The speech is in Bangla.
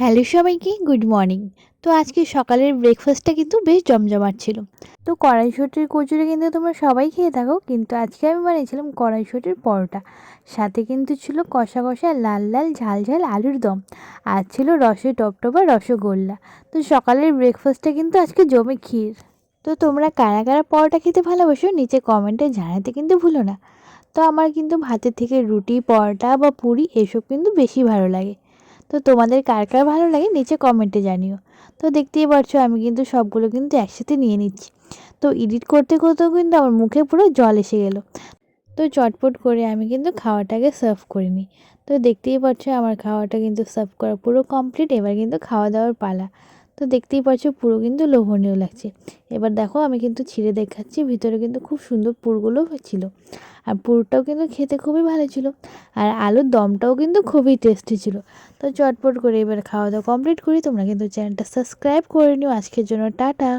হ্যালো সবাইকে, গুড মর্নিং। তো আজকে সকালের ব্রেকফাস্টটা কিন্তু বেশ জমজমাট ছিল। তো কড়াইশুটির কচুরি কিন্তু তোমরা সবাই খেয়ে থাকো, কিন্তু আজকে আমি বানিয়েছিলাম কড়াইশুটির পরোটা। সাথে কিন্তু ছিল কষা কষা লাল লাল ঝাল ঝাল আলুর দম, আর ছিল রসে টপটপা রসগোল্লা। তো সকালের ব্রেকফাস্টটা কিন্তু আজকে জমে ক্ষীর। তো তোমরা কারা কারা পরোটা খেতে ভালোবাসো, নিচে কমেন্টে জানাতে কিন্তু ভুলো না। তো আমার কিন্তু ভাতের থেকে রুটি, পরোটা বা পুরি এসব কিন্তু বেশি ভালো লাগে। তো তোমাদের কার কার ভালো লাগে নিচে কমেন্টে জানিও। তো দেখতেই পারছ আমি কিন্তু সবগুলো কিন্তু একসাথে নিয়ে নিচ্ছি। তো এডিট করতে করতেও কিন্তু আমার মুখে পুরো জল এসে গেল। তো চটপট করে আমি কিন্তু খাওয়াটাকে সার্ভ করে নিই। তো দেখতেই পাচ্ছ আমার খাওয়াটা কিন্তু সার্ভ করা পুরো কমপ্লিট এবার কিন্তু খাওয়া দাওয়ার পালা। তো দেখতেই পাচ্ছ পুরো কিন্তু লোভনীয় লাগছে। এবার দেখো আমি কিন্তু ছিঁড়ে দেখাচ্ছি, ভিতরে কিন্তু খুব সুন্দর পুরগুলো ছিল। আর পুরটাও কিন্তু খেতে খুবই ভালো ছিল। আর আলুর দমটাও কিন্তু খুবই টেস্টি ছিল। তো চটপট করে এবার খাওয়া দাওয়া কমপ্লিট করি। তোমরা কিন্তু চ্যানেলটা সাবস্ক্রাইব করে নিও। আজকের জন্য টাটা।